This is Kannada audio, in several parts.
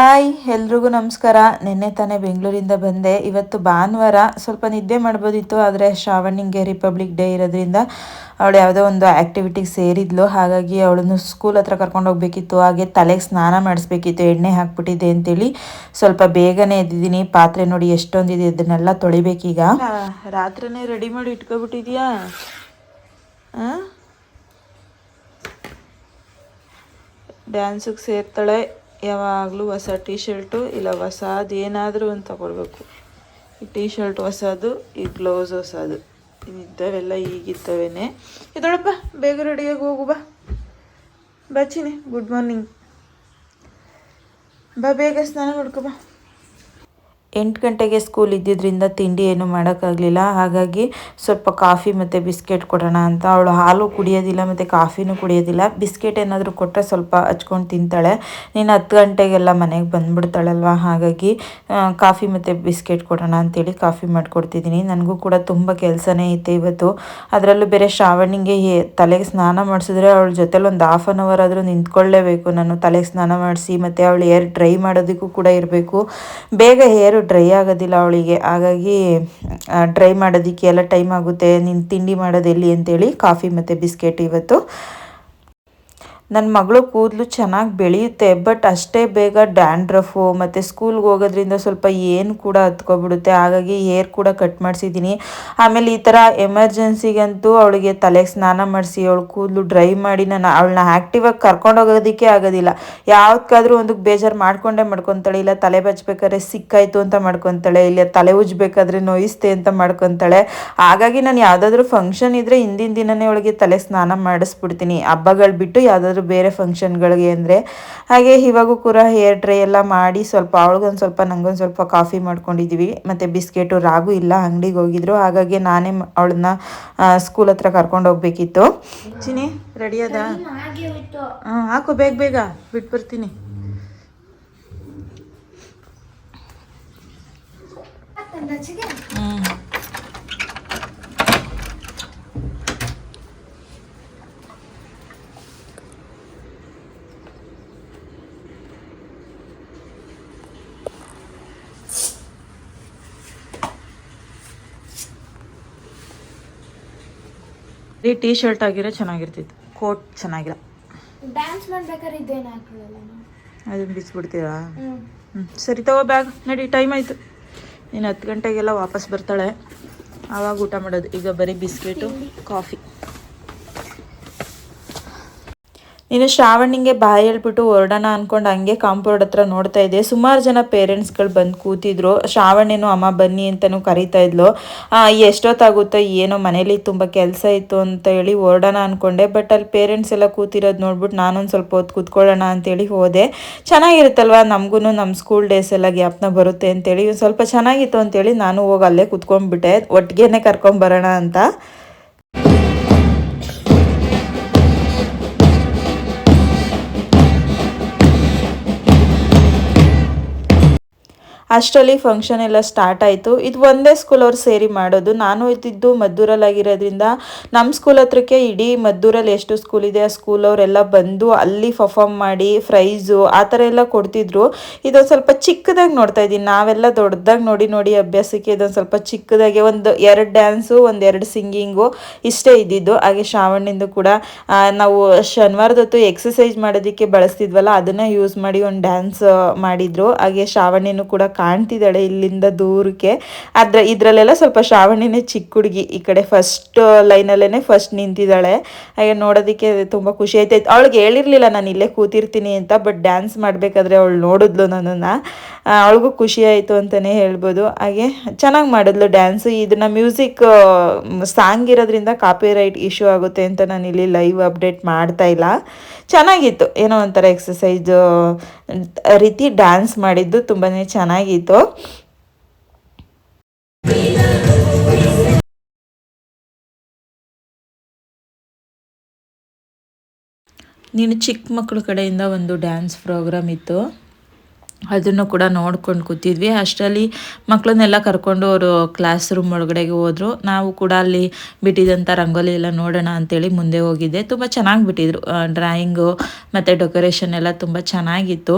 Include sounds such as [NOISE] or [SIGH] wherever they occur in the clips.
ಹಾಯ್, ಎಲ್ರಿಗೂ ನಮಸ್ಕಾರ. ನಿನ್ನೆ ತಾನೇ ಬೆಂಗಳೂರಿಂದ ಬಂದೆ. ಇವತ್ತು ಭಾನುವಾರ ಸ್ವಲ್ಪ ನಿದ್ದೆ ಮಾಡ್ಬೋದಿತ್ತು, ಆದರೆ ಶ್ರಾವಣಿಗೆ ರಿಪಬ್ಲಿಕ್ ಡೇ ಇರೋದ್ರಿಂದ ಅವಳು ಯಾವುದೋ ಒಂದು ಆ್ಯಕ್ಟಿವಿಟಿಗೆ ಸೇರಿದ್ಲು. ಹಾಗಾಗಿ ಅವಳನ್ನು ಸ್ಕೂಲ್ ಹತ್ರ ಕರ್ಕೊಂಡು ಹೋಗ್ಬೇಕಿತ್ತು. ಹಾಗೆ ತಲೆಗೆ ಸ್ನಾನ ಮಾಡಿಸ್ಬೇಕಿತ್ತು. ಎಣ್ಣೆ ಹಾಕ್ಬಿಟ್ಟಿದೆ ಅಂತೇಳಿ ಸ್ವಲ್ಪ ಬೇಗನೆ ಎದ್ದಿದ್ದೀನಿ. ಪಾತ್ರೆ ನೋಡಿ ಎಷ್ಟೊಂದಿದೆ ಅದನ್ನೆಲ್ಲ ತೊಳಿಬೇಕೀಗ. ರಾತ್ರಿನೇ ರೆಡಿ ಮಾಡಿ ಇಟ್ಕೊಬಿಟ್ಟಿದ್ಯಾ? ಡ್ಯಾನ್ಸಿಗೆ ಸೇರ್ತಾಳೆ. ಯಾವಾಗಲೂ ಹೊಸ ಟೀ ಶರ್ಟು ಇಲ್ಲ ಹೊಸದು ಏನಾದರೂ ಒಂದು ತಗೊಳ್ಬೇಕು. ಈ ಟೀ ಶರ್ಟ್ ಹೊಸದು, ಈ ಗ್ಲೌಸ್ ಹೊಸದು. ಇದ್ದಾವೆಲ್ಲ ಈಗಿದ್ದವೇ ಇದೊಳಪ್ಪ, ಬೇಗ ರೆಡಿಯಾಗಿ ಹೋಗು, ಬಾ. ಬಚ್ಚಿನಿ ಗುಡ್ ಮಾರ್ನಿಂಗ್ ಬಾ, ಬೇಗ ಸ್ನಾನ ಮಾಡ್ಕೊ, ಬಾ. ಎಂಟು ಗಂಟೆಗೆ ಸ್ಕೂಲ್ ಇದ್ದಿದ್ದರಿಂದ ತಿಂಡಿ ಏನು ಮಾಡೋಕ್ಕಾಗಲಿಲ್ಲ. ಹಾಗಾಗಿ ಸ್ವಲ್ಪ ಕಾಫಿ ಮತ್ತು ಬಿಸ್ಕೆಟ್ ಕೊಡೋಣ ಅಂತ. ಅವಳು ಹಾಲು ಕುಡಿಯೋದಿಲ್ಲ ಮತ್ತು ಕಾಫಿನೂ ಕುಡಿಯೋದಿಲ್ಲ. ಬಿಸ್ಕೆಟ್ ಏನಾದರೂ ಕೊಟ್ಟರೆ ಸ್ವಲ್ಪ ಹಚ್ಕೊಂಡು ತಿಂತಾಳೆ. ನೀನು ಹತ್ತು ಗಂಟೆಗೆಲ್ಲ ಮನೆಗೆ ಬಂದುಬಿಡ್ತಾಳಲ್ವ? ಹಾಗಾಗಿ ಕಾಫಿ ಮತ್ತು ಬಿಸ್ಕೆಟ್ ಕೊಡೋಣ ಅಂತೇಳಿ ಕಾಫಿ ಮಾಡಿಕೊಡ್ತಿದ್ದೀನಿ. ನನಗೂ ಕೂಡ ತುಂಬ ಕೆಲಸನೇ ಐತೆ ಇವತ್ತು. ಅದರಲ್ಲೂ ಬೇರೆ ಶ್ರಾವಣಿಗೆ ತಲೆಗೆ ಸ್ನಾನ ಮಾಡಿಸಿದ್ರೆ ಅವಳ ಜೊತೆಲಿ ಒಂದು ಹಾಫ್ ಆನ್ ಅವರ್ ಆದರೂ ನಿಂತ್ಕೊಳ್ಳೇಬೇಕು. ನಾನು ತಲೆಗೆ ಸ್ನಾನ ಮಾಡಿಸಿ ಮತ್ತು ಅವಳು ಏರ್ ಡ್ರೈ ಮಾಡೋದಕ್ಕೂ ಕೂಡ ಇರಬೇಕು. ಬೇಗ ಹೇರು ಡ್ರೈ ಆಗೋದಿಲ್ಲ ಅವಳಿಗೆ. ಹಾಗಾಗಿ ಡ್ರೈ ಮಾಡೋದಕ್ಕೆ ಎಲ್ಲ ಟೈಮ್ ಆಗುತ್ತೆ. ನೀನು ತಿಂಡಿ ಮಾಡೋದು ಎಲ್ಲಿ ಅಂತೇಳಿ ಕಾಫಿ ಮತ್ತು ಬಿಸ್ಕೆಟ್ ಇವತ್ತು. ನನ್ನ ಮಗಳು ಕೂದಲು ಚೆನ್ನಾಗಿ ಬೆಳೆಯುತ್ತೆ ಬಟ್ ಅಷ್ಟೇ ಬೇಗ ಡ್ಯಾಂಡ್ರಫು ಮತ್ತು ಸ್ಕೂಲ್ಗೆ ಹೋಗೋದ್ರಿಂದ ಸ್ವಲ್ಪ ಏನು ಕೂಡ ಹತ್ಕೊಬಿಡುತ್ತೆ, ಹಾಗಾಗಿ ಹೇರ್ ಕೂಡ ಕಟ್ ಮಾಡಿಸಿದ್ದೀನಿ ಆಮೇಲೆ ಈ ಥರ ಎಮರ್ಜೆನ್ಸಿಗಂತೂ ಅವಳಿಗೆ ತಲೆಗೆ ಸ್ನಾನ ಮಾಡಿಸಿ, ಅವಳು ಕೂದಲು ಡ್ರೈ ಮಾಡಿ ನಾನು ಅವಳನ್ನ ಆ್ಯಕ್ಟಿವಾಗಿ ಕರ್ಕೊಂಡು ಹೋಗೋದಕ್ಕೆ ಆಗೋದಿಲ್ಲ. ಯಾವುದಕ್ಕಾದ್ರೂ ಒಂದಕ್ಕೆ ಬೇಜಾರು ಮಾಡ್ಕೊಂಡೇ ಮಾಡ್ಕೊತಾಳೆ, ಇಲ್ಲ ತಲೆ ಬಚ್ಚಬೇಕಾದ್ರೆ ಸಿಕ್ಕಾಯಿತು ಅಂತ ಮಾಡ್ಕೊತಾಳೆ, ಇಲ್ಲ ತಲೆ ಉಜ್ಬೇಕಾದ್ರೆ ನೋಯಿಸ್ತೆ ಅಂತ ಮಾಡ್ಕೊತಾಳೆ. ಹಾಗಾಗಿ ನಾನು ಯಾವುದಾದ್ರೂ ಫಂಕ್ಷನ್ ಇದ್ದರೆ ಹಿಂದಿನ ದಿನವೇ ಅವಳಿಗೆ ತಲೆ ಸ್ನಾನ ಮಾಡಿಸ್ಬಿಡ್ತೀನಿ. ಹಬ್ಬಗಳು ಬಿಟ್ಟು ಯಾವುದಾದ್ರೂ ಬೇರೆ ಫಂಕ್ಷನ್ಗಳಿಗೆ ಅಂದರೆ, ಹಾಗೆ ಇವಾಗೂ ಕೂಡ ಹೇರ್ ಡ್ರೈ ಎಲ್ಲ ಮಾಡಿ ಸ್ವಲ್ಪ ಅವಳಿಗೊಂದು ಸ್ವಲ್ಪ ನಂಗೊಂದು ಸ್ವಲ್ಪ ಕಾಫಿ ಮಾಡ್ಕೊಂಡಿದ್ದೀವಿ ಮತ್ತು ಬಿಸ್ಕೆಟು, ರಾಗು ಇಲ್ಲ ಅಂಗಡಿಗೆ ಹೋಗಿದ್ರು. ಹಾಗಾಗಿ ನಾನೇ ಅವಳನ್ನ ಸ್ಕೂಲ್ ಹತ್ರ ಕರ್ಕೊಂಡು ಹೋಗ್ಬೇಕಿತ್ತು. ಚಿನಿ ರೆಡಿ ಅದ? ಹಾಂ ಹಾಕು, ಬೇಗ ಬೇಗ. ಬಿಟ್ಟು ಬರ್ತೀನಿ ಈ ಟೀ ಶರ್ಟ್ ಆಗಿರೋ ಚೆನ್ನಾಗಿರ್ತಿತ್ತು. ಕೋಟ್ ಚೆನ್ನಾಗಿಲ್ಲ. ಡ್ಯಾನ್ಸ್ ಮಾಡ್ಬೇಕಾದ್ರೆ ಇದೇನು ಹಾಕೊಳ್ಳಲ್ಲ ಅದನ್ನ ಬಿಚ್ಬಿಡ್ತೀರಾ ಹ್ಞೂ ಸರಿ ತಗೋ ಬ್ಯಾಗ್ ನಡಿ ಟೈಮ್ ಆಯಿತು. ನೀನು ಹತ್ತು ಗಂಟೆಗೆಲ್ಲ ವಾಪಸ್ ಬರ್ತಾಳೆ. ಆವಾಗ ಊಟ ಮಾಡೋದು. ಈಗ ಬರೀ ಬಿಸ್ಕೆಟು ಕಾಫಿ. ನೀನು ಶ್ರಾವಣಿಗೆ ಬಾಯಿ ಹೇಳ್ಬಿಟ್ಟು ಹೊರಡೋಣ ಅಂದ್ಕೊಂಡು ಹಂಗೆ ಕಾಂಪೌಂಡ್ ಹತ್ರ ನೋಡ್ತಾ ಇದ್ದೆ. ಸುಮಾರು ಜನ ಪೇರೆಂಟ್ಸ್ಗಳು ಬಂದು ಕೂತಿದ್ರು. ಶ್ರಾವಣಿನೂ ಅಮ್ಮ, ಬನ್ನಿ ಅಂತಲೂ ಕರಿತಾ ಇದ್ಲು. ಎಷ್ಟೊತ್ತಾಗುತ್ತೋ? ಏನೋ ಮನೇಲಿ ತುಂಬ ಕೆಲಸ ಇತ್ತು ಅಂತ ಹೇಳಿ ಹೊರಡೋಣ ಅಂದ್ಕೊಂಡೆ ಬಟ್ ಅಲ್ಲಿ ಪೇರೆಂಟ್ಸ್ ಎಲ್ಲ ಕೂತಿರೋದು ನೋಡ್ಬಿಟ್ಟು ನಾನೊಂದು ಸ್ವಲ್ಪ ಹೊತ್ತು ಕೂತ್ಕೊಳ್ಳೋಣ ಅಂತೇಳಿ ಹೋದೆ. ಚೆನ್ನಾಗಿರುತ್ತಲ್ವ? ನಮಗೂ ನಮ್ಮ ಸ್ಕೂಲ್ ಡೇಸ್ ಎಲ್ಲ ಗ್ಯಾಪ್ನ ಬರುತ್ತೆ ಅಂತೇಳಿ. ಸ್ವಲ್ಪ ಚೆನ್ನಾಗಿತ್ತು ಅಂತೇಳಿ ನಾನು ಹೋಗಿ ಅಲ್ಲೇ ಕೂತ್ಕೊಂಡ್ಬಿಟ್ಟೆ. ಒಟ್ಟಿಗೆನೆ ಕರ್ಕೊಂಬರೋಣ ಅಂತ. ಅಷ್ಟರಲ್ಲಿ ಫಂಕ್ಷನ್ ಎಲ್ಲ ಸ್ಟಾರ್ಟ್ ಆಯಿತು. ಇದು ಒಂದೇ ಸ್ಕೂಲ್ ಅವ್ರು ಸೇರಿ ಮಾಡೋದು. ನಾನು ಇದ್ದಿದ್ದು ಮದ್ದೂರಲ್ಲಾಗಿರೋದ್ರಿಂದ ನಮ್ಮ ಸ್ಕೂಲ್ ಹತ್ರಕ್ಕೆ ಇಡೀ ಮದ್ದೂರಲ್ಲಿ ಎಷ್ಟು ಸ್ಕೂಲ್ ಇದೆ, ಆ ಸ್ಕೂಲ್ ಅವರೆಲ್ಲ ಬಂದು ಅಲ್ಲಿ ಪರ್ಫಾರ್ಮ್ ಮಾಡಿ ಪ್ರೈಸು ಆ ಥರ ಎಲ್ಲ ಕೊಡ್ತಿದ್ರು. ಇದೊಂದು ಸ್ವಲ್ಪ ಚಿಕ್ಕದಾಗಿ ನೋಡ್ತಾ ಇದ್ದೀನಿ. ನಾವೆಲ್ಲ ದೊಡ್ಡದಾಗಿ ನೋಡಿ ನೋಡಿ ಅಭ್ಯಾಸಕ್ಕೆ ಇದೊಂದು ಸ್ವಲ್ಪ ಚಿಕ್ಕದಾಗಿ ಒಂದು ಎರಡು ಡ್ಯಾನ್ಸು ಒಂದು ಎರಡು ಸಿಂಗಿಂಗು ಇಷ್ಟೇ ಇದ್ದಿದ್ದು. ಹಾಗೆ ಶ್ರಾವಣಿಂದು ಕೂಡ ನಾವು ಶನಿವಾರದೊತ್ತು ಎಕ್ಸಸೈಸ್ ಮಾಡೋದಕ್ಕೆ ಬಳಸ್ತಿದ್ವಲ್ಲ, ಅದನ್ನು ಯೂಸ್ ಮಾಡಿ ಒಂದು ಡ್ಯಾನ್ಸ್ ಮಾಡಿದ್ರು. ಹಾಗೆ ಶ್ರಾವಣಿನೂ ಕೂಡ ಕಾಣ್ತಿದ್ದಾಳೆ ಇಲ್ಲಿಂದ ದೂರಕ್ಕೆ. ಅದ್ರ ಇದರಲ್ಲೆಲ್ಲ ಸ್ವಲ್ಪ ಶ್ರಾವಣಿನೇ ಚಿಕ್ಕ ಹುಡುಗಿ ಈ ಕಡೆ ಫಸ್ಟ್ ಲೈನಲ್ಲೇ ಫಸ್ಟ್ ನಿಂತಿದ್ದಾಳೆ. ಹಾಗೆ ನೋಡೋದಕ್ಕೆ ತುಂಬ ಖುಷಿ ಆಯ್ತು. ಅವಳಿಗೆ ಹೇಳಿರಲಿಲ್ಲ, ನಾನು ಇಲ್ಲೇ ಕೂತಿರ್ತೀನಿ ಅಂತ ಬಟ್ ಡ್ಯಾನ್ಸ್ ಮಾಡಬೇಕಾದ್ರೆ ಅವಳು ನೋಡಿದ್ಲು ನನ್ನನ್ನು. ಅವಳಿಗೂ ಖುಷಿ ಆಯಿತು ಅಂತಲೇ ಹೇಳ್ಬೋದು. ಹಾಗೆ ಚೆನ್ನಾಗಿ ಮಾಡಿದ್ಲು ಡ್ಯಾನ್ಸು ಇದನ್ನು ಮ್ಯೂಸಿಕ್ ಸಾಂಗ್ ಇರೋದ್ರಿಂದ ಕಾಪಿ ರೈಟ್ ಇಶ್ಯೂ ಆಗುತ್ತೆ ಅಂತ ನಾನು ಇಲ್ಲಿ ಲೈವ್ ಅಪ್ಡೇಟ್ ಮಾಡ್ತಾ ಇಲ್ಲ. ಚೆನ್ನಾಗಿತ್ತು. ಏನೋ ಒಂಥರ ಎಕ್ಸಸೈಜು ರೀತಿ ಡ್ಯಾನ್ಸ್ ಮಾಡಿದ್ದು ತುಂಬಾ ಚೆನ್ನಾಗಿತ್ತು ನೀನು ಚಿಕ್ಕ ಮಕ್ಕಳ ಕಡೆಯಿಂದ ಒಂದು ಡ್ಯಾನ್ಸ್ ಪ್ರೋಗ್ರಾಮ್ ಇತ್ತು. ಅದನ್ನು ಕೂಡ ನೋಡ್ಕೊಂಡು ಕೂತಿದ್ವಿ. ಅಷ್ಟರಲ್ಲಿ ಮಕ್ಕಳನ್ನೆಲ್ಲ ಕರ್ಕೊಂಡು ಅವರು ಕ್ಲಾಸ್ ರೂಮ್ ಒಳಗಡೆಗೆ ಹೋದರು. ನಾವು ಕೂಡ ಅಲ್ಲಿ ಬಿಟ್ಟಿದ್ದಂಥ ರಂಗೋಲಿ ಎಲ್ಲ ನೋಡೋಣ ಅಂತೇಳಿ ಮುಂದೆ ಹೋಗಿದ್ದೆ. ತುಂಬ ಚೆನ್ನಾಗಿ ಬಿಟ್ಟಿದ್ರು ಡ್ರಾಯಿಂಗು ಮತ್ತು ಡೆಕೋರೇಷನ್ ಎಲ್ಲ ತುಂಬ ಚೆನ್ನಾಗಿತ್ತು.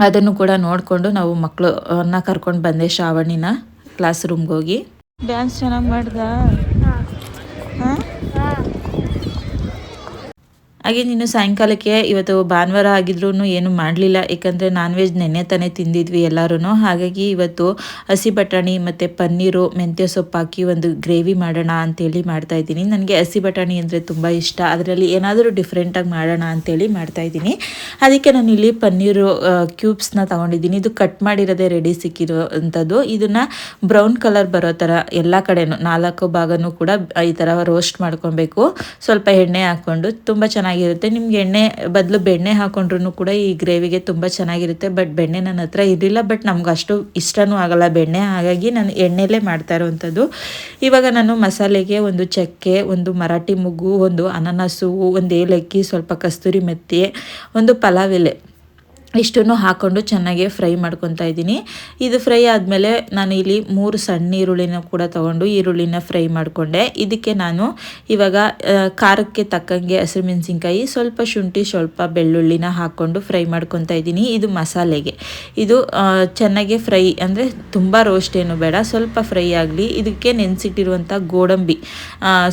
ಅದನ್ನು ಕೂಡ ನೋಡಿಕೊಂಡು ನಾವು ಮಕ್ಕಳು ಅನ್ನ ಕರ್ಕೊಂಡು ಬಂದೆ ಶ್ರಾವಣಿನ ಕ್ಲಾಸ್ ರೂಮ್ಗೆ ಹೋಗಿ. ಡ್ಯಾನ್ಸ್ ಚೆನ್ನಾಗಿ ಮಾಡ್ದ? ಹಾಂ? ಹಾಗೆ ನೀನು ಸಾಯಂಕಾಲಕ್ಕೆ ಇವತ್ತು ಭಾನುವಾರ ಆಗಿದ್ರೂ ಏನು ಮಾಡಲಿಲ್ಲ, ಏಕೆಂದರೆ ನಾನ್ ವೆಜ್ ನೆನ್ನೆ ತಾನೇ ತಿಂದಿದ್ವಿ ಎಲ್ಲರೂ ಹಾಗಾಗಿ ಇವತ್ತು ಹಸಿ ಬಟಾಣಿ ಮತ್ತು ಪನ್ನೀರು, ಮೆಂತ್ಯ ಸೊಪ್ಪು ಹಾಕಿ ಒಂದು ಗ್ರೇವಿ ಮಾಡೋಣ ಅಂತೇಳಿ ಮಾಡ್ತಾ ಇದ್ದೀನಿ. ನನಗೆ ಹಸಿ ಬಟಾಣಿ ಅಂದರೆ ತುಂಬ ಇಷ್ಟ. ಅದರಲ್ಲಿ ಏನಾದರೂ ಡಿಫ್ರೆಂಟಾಗಿ ಮಾಡೋಣ ಅಂತೇಳಿ ಮಾಡ್ತಾ ಇದ್ದೀನಿ. ಅದಕ್ಕೆ ನಾನು ಇಲ್ಲಿ ಪನ್ನೀರು ಕ್ಯೂಬ್ಸ್ನ ತೊಗೊಂಡಿದ್ದೀನಿ. ಇದು ಕಟ್ ಮಾಡಿರೋದೇ ರೆಡಿ ಸಿಕ್ಕಿರೋ ಅಂಥದ್ದು ಇದನ್ನು ಬ್ರೌನ್ ಕಲರ್ ಬರೋ ಥರ ಎಲ್ಲ ಕಡೆನೂ, ನಾಲ್ಕು ಭಾಗನೂ ಕೂಡ ಈ ಥರ ರೋಸ್ಟ್ ಮಾಡ್ಕೊಬೇಕು. ಸ್ವಲ್ಪ ಎಣ್ಣೆ ಹಾಕ್ಕೊಂಡು, ತುಂಬ ಚೆನ್ನಾಗಿರುತ್ತೆ. ನಿಮ್ಗೆ ಎಣ್ಣೆ ಬದಲು ಬೆಣ್ಣೆ ಹಾಕೊಂಡ್ರು ಕೂಡ ಈ ಗ್ರೇವಿಗೆ ತುಂಬ ಚೆನ್ನಾಗಿರುತ್ತೆ. ಬಟ್ ಬೆಣ್ಣೆ ನನ್ನ ಹತ್ರ ಇರಲಿಲ್ಲ. ಬಟ್ ನಮ್ಗೆ ಅಷ್ಟು ಇಷ್ಟನೂ ಆಗಲ್ಲ ಬೆಣ್ಣೆ. ಹಾಗಾಗಿ ನಾನು ಎಣ್ಣೆಲೇ ಮಾಡ್ತಾ ಇರುವಂಥದ್ದು. ಇವಾಗ ನಾನು ಮಸಾಲೆಗೆ ಒಂದು ಚಕ್ಕೆ, ಒಂದು ಮರಾಠಿ ಮುಗ್ಗು, ಒಂದು ಅನಾನಸು, ಒಂದು ಏಲಕ್ಕಿ, ಸ್ವಲ್ಪ ಕಸ್ತೂರಿ ಮೆತ್ತಿ, ಒಂದು ಪಲಾವ್ ಎಲೆ. ಇಷ್ಟನ್ನು ಹಾಕ್ಕೊಂಡು ಚೆನ್ನಾಗಿ ಫ್ರೈ ಮಾಡ್ಕೊತಾ ಇದ್ದೀನಿ. ಇದು ಫ್ರೈ ಆದಮೇಲೆ ನಾನು ಇಲ್ಲಿ ಮೂರು ಸಣ್ಣ ಈರುಳ್ಳಿನ ಕೂಡ ತೊಗೊಂಡು ಈರುಳ್ಳಿನ ಫ್ರೈ ಮಾಡಿಕೊಂಡೆ. ಇದಕ್ಕೆ ನಾನು ಇವಾಗ ಖಾರಕ್ಕೆ ತಕ್ಕಂಗೆ ಹಸಿರುಮೆಣಸಿನ್ಕಾಯಿ ಸ್ವಲ್ಪ ಶುಂಠಿ, ಸ್ವಲ್ಪ ಬೆಳ್ಳುಳ್ಳಿನ ಹಾಕ್ಕೊಂಡು ಫ್ರೈ ಮಾಡ್ಕೊತಾ ಇದ್ದೀನಿ. ಇದು ಮಸಾಲೆಗೆ. ಇದು ಚೆನ್ನಾಗಿ ಫ್ರೈ ಅಂದರೆ ತುಂಬ ರೋಸ್ಟ್ ಏನು ಬೇಡ, ಸ್ವಲ್ಪ ಫ್ರೈ ಆಗಲಿ. ಇದಕ್ಕೆ ನೆನೆಸಿಟ್ಟಿರುವಂಥ ಗೋಡಂಬಿ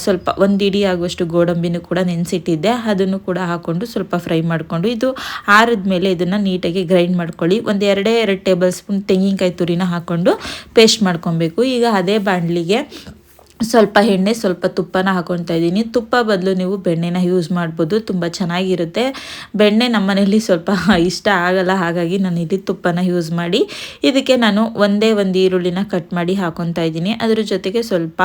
ಸ್ವಲ್ಪ ಒಂದು ಇಡೀ ಆಗುವಷ್ಟು ಗೋಡಂಬಿನೂ ಕೂಡ ನೆನೆಸಿಟ್ಟಿದ್ದೆ. ಅದನ್ನು ಕೂಡ ಹಾಕ್ಕೊಂಡು ಸ್ವಲ್ಪ ಫ್ರೈ ಮಾಡಿಕೊಂಡು, ಇದು ಆರಿದ ಮೇಲೆ ಇದನ್ನು ನೀಟಾಗಿ ಗ್ರೈಂಡ್ ಮಾಡ್ಕೊಳ್ಳಿ. ಒಂದು ಎರಡೇ ಎರಡು ಟೇಬಲ್ ಸ್ಪೂನ್ ತೆಂಗಿನಕಾಯಿ ತುರಿನ ಹಾಕ್ಕೊಂಡು ಪೇಸ್ಟ್ ಮಾಡ್ಕೊಬೇಕು. ಈಗ ಅದೇ ಬಾಣಲಿಗೆ ಸ್ವಲ್ಪ ಎಣ್ಣೆ, ಸ್ವಲ್ಪ ತುಪ್ಪನ ಹಾಕೊತಾ ಇದ್ದೀನಿ. ತುಪ್ಪ ಬದಲು ನೀವು ಬೆಣ್ಣೆನ ಯೂಸ್ ಮಾಡ್ಬೋದು. ತುಂಬ ಚೆನ್ನಾಗಿರುತ್ತೆ. ಬೆಣ್ಣೆ ನಮ್ಮ ಮನೇಲಿ ಸ್ವಲ್ಪ [LAUGHS] ಇಷ್ಟ ಆಗಲ್ಲ. ಹಾಗಾಗಿ ನಾನು ಇಲ್ಲಿ ತುಪ್ಪನ ಯೂಸ್ ಮಾಡಿ, ಇದಕ್ಕೆ ನಾನು ಒಂದೇ ಒಂದು ಈರುಳ್ಳಿನ ಕಟ್ ಮಾಡಿ ಹಾಕೊತಾ ಇದ್ದೀನಿ. ಅದ್ರ ಜೊತೆಗೆ ಸ್ವಲ್ಪ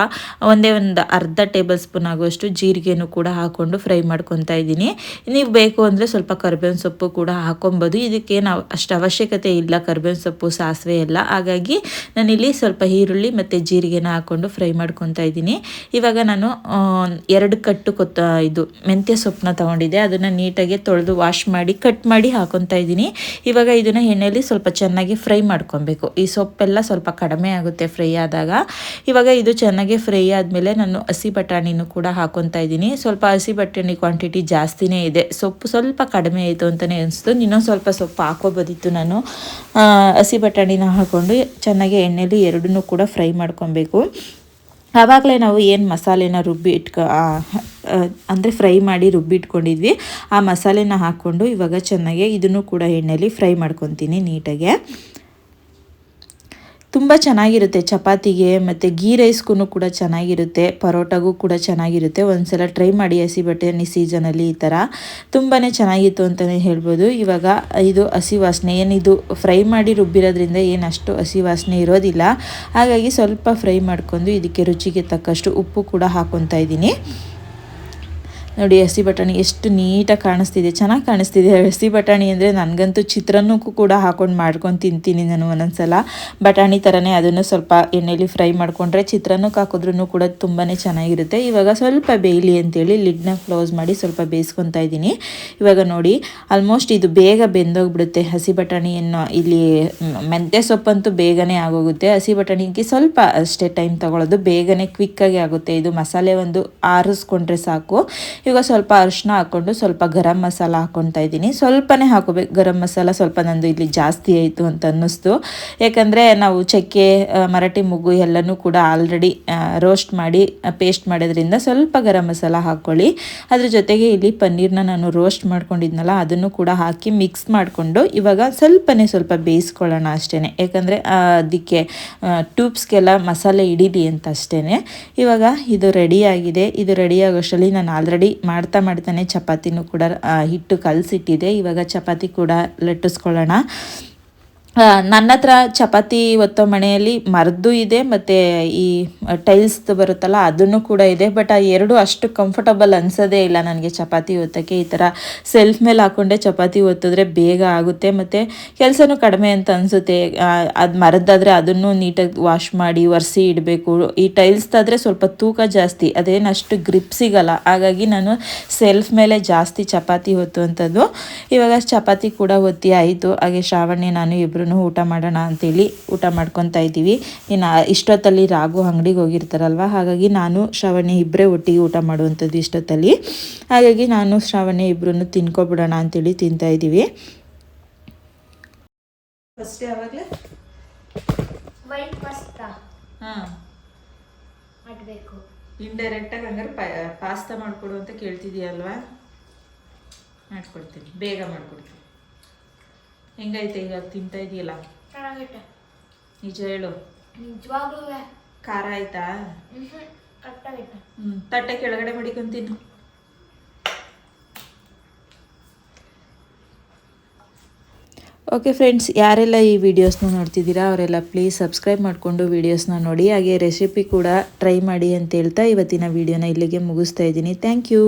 ಒಂದೇ ಒಂದು ಅರ್ಧ ಟೇಬಲ್ ಸ್ಪೂನ್ ಆಗುವಷ್ಟು ಜೀರಿಗೆನೂ ಕೂಡ ಹಾಕ್ಕೊಂಡು ಫ್ರೈ ಮಾಡ್ಕೊತಾ ಇದ್ದೀನಿ. ನೀವು ಬೇಕು ಅಂದರೆ ಸ್ವಲ್ಪ ಕರ್ಬೇವಿನ ಸೊಪ್ಪು ಕೂಡ ಹಾಕೊಬೋದು ಇದಕ್ಕೆ ನಾವು ಅಷ್ಟು ಅವಶ್ಯಕತೆ ಇಲ್ಲ. ಕರ್ಬೇವಿನ ಸೊಪ್ಪು ಸಾಸಿವೆ ಎಲ್ಲ. ಹಾಗಾಗಿ ನಾನಿಲ್ಲಿ ಸ್ವಲ್ಪ ಈರುಳ್ಳಿ ಮತ್ತು ಜೀರಿಗೆನ ಹಾಕ್ಕೊಂಡು ಫ್ರೈ ಮಾಡ್ಕೊತಾ ಇದ್ದೀನಿ. ಇವಾಗ ನಾನು ಎರಡು ಕಟ್ಟು ಕೊತ್ತ ಇದು ಮೆಂತ್ಯ ಸೊಪ್ಪನ್ನ ತೊಗೊಂಡಿದ್ದೆ. ಅದನ್ನು ನೀಟಾಗಿ ತೊಳೆದು ವಾಶ್ ಮಾಡಿ ಕಟ್ ಮಾಡಿ ಹಾಕೊತಾ ಇದ್ದೀನಿ. ಇವಾಗ ಇದನ್ನು ಎಣ್ಣೆಯಲ್ಲಿ ಸ್ವಲ್ಪ ಚೆನ್ನಾಗಿ ಫ್ರೈ ಮಾಡ್ಕೊಬೇಕು. ಈ ಸೊಪ್ಪೆಲ್ಲ ಸ್ವಲ್ಪ ಕಡಿಮೆ ಆಗುತ್ತೆ ಫ್ರೈ ಆದಾಗ. ಇವಾಗ ಇದು ಚೆನ್ನಾಗಿ ಫ್ರೈ ಆದಮೇಲೆ ನಾನು ಹಸಿ ಬಟಾಣಿನೂ ಕೂಡ ಹಾಕೊತಾ ಇದ್ದೀನಿ. ಸ್ವಲ್ಪ ಹಸಿ ಬಟಾಣಿ ಕ್ವಾಂಟಿಟಿ ಜಾಸ್ತಿನೇ ಇದೆ. ಸೊಪ್ಪು ಸ್ವಲ್ಪ ಕಡಿಮೆ ಆಯಿತು ಅಂತಲೇ ಅನಿಸ್ತು. ಇನ್ನೊಂದು ಸ್ವಲ್ಪ ಸೊಪ್ಪು ಹಾಕೋಬೋದಿತ್ತು ನಾನು. ಹಸಿ ಬಟಾಣಿನ ಹಾಕ್ಕೊಂಡು ಚೆನ್ನಾಗಿ ಎಣ್ಣೆಲಿ ಎರಡನ್ನೂ ಕೂಡ ಫ್ರೈ ಮಾಡ್ಕೊಬೇಕು. ಆವಾಗಲೇ ನಾವು ಏನು ಮಸಾಲೆನ ರುಬ್ಬಿ ಇಟ್ಕೊ ಅಂದರೆ ಫ್ರೈ ಮಾಡಿ ರುಬ್ಬಿ ಇಟ್ಕೊಂಡಿದ್ವಿ. ಆ ಮಸಾಲೆನ ಹಾಕ್ಕೊಂಡು ಇವಾಗ ಚೆನ್ನಾಗಿ ಇದನ್ನು ಕೂಡ ಎಣ್ಣೆಯಲ್ಲಿ ಫ್ರೈ ಮಾಡ್ಕೊತೀನಿ ನೀಟಾಗೆ. ತುಂಬ ಚೆನ್ನಾಗಿರುತ್ತೆ. ಚಪಾತಿಗೆ ಮತ್ತು ಗೀ ರೈಸ್ಗೂ ಕೂಡ ಚೆನ್ನಾಗಿರುತ್ತೆ. ಪರೋಟಾಗೂ ಕೂಡ ಚೆನ್ನಾಗಿರುತ್ತೆ. ಒಂದ್ಸಲ ಟ್ರೈ ಮಾಡಿ ಹಸಿ ಬಟಾಣಿ ಸೀಸನಲ್ಲಿ ಈ ಥರ ತುಂಬಾ ಚೆನ್ನಾಗಿತ್ತು ಅಂತಲೇ ಹೇಳ್ಬೋದು. ಇವಾಗ ಇದು ಹಸಿ ವಾಸನೆ, ಏನಿದು ಫ್ರೈ ಮಾಡಿ ರುಬ್ಬಿರೋದ್ರಿಂದ ಏನಷ್ಟು ಹಸಿ ವಾಸನೆ ಇರೋದಿಲ್ಲ. ಹಾಗಾಗಿ ಸ್ವಲ್ಪ ಫ್ರೈ ಮಾಡ್ಕೊಂಡು ಇದಕ್ಕೆ ರುಚಿಗೆ ತಕ್ಕಷ್ಟು ಉಪ್ಪು ಕೂಡ ಹಾಕ್ಕೊತಾ ಇದ್ದೀನಿ. ನೋಡಿ ಹಸಿ ಬಟಾಣಿ ಎಷ್ಟು ನೀಟಾಗಿ ಕಾಣಿಸ್ತಿದೆ, ಚೆನ್ನಾಗಿ ಕಾಣಿಸ್ತಿದೆ. ಹಸಿ ಬಟಾಣಿ ಅಂದರೆ ನನಗಂತೂ ಚಿತ್ರಾನ್ನಕ್ಕೂ ಕೂಡ ಹಾಕೊಂಡು ಮಾಡ್ಕೊಂಡು ತಿಂತೀನಿ ನಾನು ಒಂದೊಂದ್ಸಲ. ಬಟಾಣಿ ಥರನೇ ಅದನ್ನು ಸ್ವಲ್ಪ ಎಣ್ಣೆಲಿ ಫ್ರೈ ಮಾಡಿಕೊಂಡ್ರೆ ಚಿತ್ರಾನ್ನಕ್ಕೆ ಹಾಕಿದ್ರೂ ಕೂಡ ತುಂಬಾ ಚೆನ್ನಾಗಿರುತ್ತೆ. ಇವಾಗ ಸ್ವಲ್ಪ ಬೇಯಲಿ ಅಂತೇಳಿ ಲಿಡ್ನ ಕ್ಲೋಸ್ ಮಾಡಿ ಸ್ವಲ್ಪ ಬೇಯಿಸ್ಕೊತಾ ಇದ್ದೀನಿ. ಇವಾಗ ನೋಡಿ, ಆಲ್ಮೋಸ್ಟ್ ಇದು ಬೇಗ ಬೆಂದೋಗ್ಬಿಡುತ್ತೆ. ಹಸಿ ಬಟಾಣಿಯನ್ನು ಇಲ್ಲಿ ಮೆಂತ್ಯ ಸೊಪ್ಪಂತೂ ಬೇಗನೆ ಆಗೋಗುತ್ತೆ. ಹಸಿ ಬಟಾಣಿಗೆ ಸ್ವಲ್ಪ ಅಷ್ಟೇ ಟೈಮ್ ತಗೊಳ್ಳೋದು. ಬೇಗನೆ ಕ್ವಿಕ್ಕಾಗಿ ಆಗುತ್ತೆ. ಇದು ಮಸಾಲೆ ಒಂದು ಆರಿಸ್ಕೊಂಡ್ರೆ ಸಾಕು. ಇವಾಗ ಸ್ವಲ್ಪ ಅರಿಶಿನ ಹಾಕ್ಕೊಂಡು ಸ್ವಲ್ಪ ಗರಂ ಮಸಾಲ ಹಾಕ್ಕೊತಾ ಇದ್ದೀನಿ. ಸ್ವಲ್ಪನೇ ಹಾಕೋಬೇಕು ಗರಂ ಮಸಾಲ ಸ್ವಲ್ಪ ನಂದು ಇಲ್ಲಿ ಜಾಸ್ತಿ ಆಯಿತು ಅಂತ ಅನ್ನಿಸ್ತು. ಯಾಕಂದರೆ ನಾವು ಚಕ್ಕೆ ಮರಾಠಿ ಮುಗ್ಗು ಎಲ್ಲನೂ ಕೂಡ ಆಲ್ರೆಡಿ ರೋಸ್ಟ್ ಮಾಡಿ ಪೇಸ್ಟ್ ಮಾಡೋದ್ರಿಂದ ಸ್ವಲ್ಪ ಗರಂ ಮಸಾಲ ಹಾಕ್ಕೊಳ್ಳಿ. ಅದ್ರ ಜೊತೆಗೆ ಇಲ್ಲಿ ಪನ್ನೀರ್ನ ನಾನು ರೋಸ್ಟ್ ಮಾಡ್ಕೊಂಡಿದ್ನಲ್ಲ, ಅದನ್ನು ಕೂಡ ಹಾಕಿ ಮಿಕ್ಸ್ ಮಾಡಿಕೊಂಡು ಇವಾಗ ಸ್ವಲ್ಪನೇ ಸ್ವಲ್ಪ ಬೇಯಿಸ್ಕೊಳ್ಳೋಣ ಅಷ್ಟೇ ಯಾಕಂದರೆ ಅದಕ್ಕೆ ಟ್ಯೂಬ್ಸ್ಗೆಲ್ಲ ಮಸಾಲೆ ಹಿಡೀಲಿ ಅಂತ ಅಷ್ಟೇ ಇವಾಗ ಇದು ರೆಡಿಯಾಗಿದೆ ಇದು ರೆಡಿ ಆಗೋಷ್ಟರಲ್ಲಿ ನಾನು ಆಲ್ರೆಡಿ ಮಾಡ್ತಾ ಮಾಡ್ತಾನೆ ಚಪಾತಿನೂ ಕೂಡ ಹಿಟ್ಟು ಕಲಸಿಟ್ಟಿದೆ. ಇವಾಗ ಚಪಾತಿ ಕೂಡ ಲಟ್ಟಿಸ್ಕೊಳ್ಳೋಣ. ನನ್ನ ಹತ್ರ ಚಪಾತಿ ಒತ್ತೋ ಮನೆಯಲ್ಲಿ ಮರದ್ದು ಇದೆ, ಮತ್ತು ಈ ಟೈಲ್ಸ್ದು ಬರುತ್ತಲ್ಲ, ಅದನ್ನು ಕೂಡ ಇದೆ ಬಟ್ ಆ ಎರಡು ಅಷ್ಟು ಕಂಫರ್ಟಬಲ್ ಅನ್ಸೋದೇ ಇಲ್ಲ ನನಗೆ ಚಪಾತಿ ಒತ್ತಕ್ಕೆ. ಈ ಥರ ಸೆಲ್ಫ್ ಮೇಲೆ ಹಾಕ್ಕೊಂಡೆ ಚಪಾತಿ ಒತ್ತಿದ್ರೆ ಬೇಗ ಆಗುತ್ತೆ, ಮತ್ತು ಕೆಲಸನೂ ಕಡಿಮೆ ಅಂತ ಅನಿಸುತ್ತೆ. ಅದು ಮರದ್ದಾದರೆ ಅದನ್ನು ನೀಟಾಗಿ ವಾಶ್ ಮಾಡಿ, ಒರೆಸಿ ಇಡಬೇಕು. ಈ ಟೈಲ್ಸ್ದಾದರೆ ಸ್ವಲ್ಪ ತೂಕ ಜಾಸ್ತಿ, ಅದೇನು ಅಷ್ಟು ಗ್ರಿಪ್ ಸಿಗಲ್ಲ. ಹಾಗಾಗಿ ನಾನು ಸೆಲ್ಫ್ ಮೇಲೆ ಜಾಸ್ತಿ ಚಪಾತಿ ಒತ್ತುವಂಥದ್ದು. ಇವಾಗ ಚಪಾತಿ ಕೂಡ ಒತ್ತಿ ಆಯಿತು. ಹಾಗೆ ಶ್ರಾವಣಿ ನಾನು ಇಬ್ಬರೂ ಊಟ ಮಾಡೋಣ ಅಂತೇಳಿ ಊಟ ಮಾಡ್ಕೊತಾ ಇದ್ದೀವಿ. ಇನ್ನು ಇಷ್ಟೊತ್ತಲ್ಲಿ ರಾಗು ಅಂಗಡಿಗೆ ಹೋಗಿರ್ತಾರಲ್ವ ಹಾಗಾಗಿ ನಾನು ಶ್ರಾವಣಿ ಇಬ್ಬರೇ ಒಟ್ಟಿಗೆ ಊಟ ಮಾಡುವಂಥದ್ದು ಇಷ್ಟೊತ್ತಲ್ಲಿ. ಹಾಗಾಗಿ ನಾನು ಶ್ರಾವಣಿ ಇಬ್ಬರೂ ತಿನ್ಕೊಬಿಡೋಣ ಅಂತೇಳಿ ತಿಂತಾ ಇದ್ದೀವಿ. ಫಸ್ಟ್ ಯಾವಾಗಲೇ ವೈಟ್ ಪಾಸ್ತಾ. ಹಾಂ. ಮಾಡಬೇಕು. ಇಂಡೈರೆಕ್ಟಾಗಿ ಹಂಗಾರೆ ಪಾಸ್ತಾ ಮಾಡಿಕೊಡು ಅಂತ ಕೇಳ್ತಿದೀಯಲ್ವಾ ಮಾಡ್ಕೊಡ್ತೀನಿ. ಬೇಗ ಮಾಡ್ಕೊಡ್ತೀನಿ. ಹೆಂಗೈತೆ ಈಗ ತಿಂತಾ ಇದೆಯಲ್ಲ? ಚೆನ್ನಾಗೈತೆ. ನಿಜ ಹೇಳು. ನಿಜವಾಗ್ಲೂ ಖಾರ ಆಯ್ತಾ? ಹ್ಞೂ ತಟ್ಟೆ ಕೆಳಗಡೆ ಮಡಿಕೊಂತೀನಿ ಓಕೆ ಫ್ರೆಂಡ್ಸ್ ಯಾರೆಲ್ಲ ಈ ವಿಡಿಯೋಸ್ನ ನೋಡ್ತಿದ್ದೀರಾ ಅವರೆಲ್ಲ ಪ್ಲೀಸ್ ಸಬ್ಸ್ಕ್ರೈಬ್ ಮಾಡಿಕೊಂಡು ವೀಡಿಯೋಸ್ನ ನೋಡಿ ಹಾಗೆ ರೆಸಿಪಿ ಕೂಡ ಟ್ರೈ ಮಾಡಿ ಅಂತ ಹೇಳ್ತಾ ಇವತ್ತಿನ ವಿಡಿಯೋನ ಇಲ್ಲಿಗೆ ಮುಗಿಸ್ತಾ ಇದ್ದೀನಿ. Thank you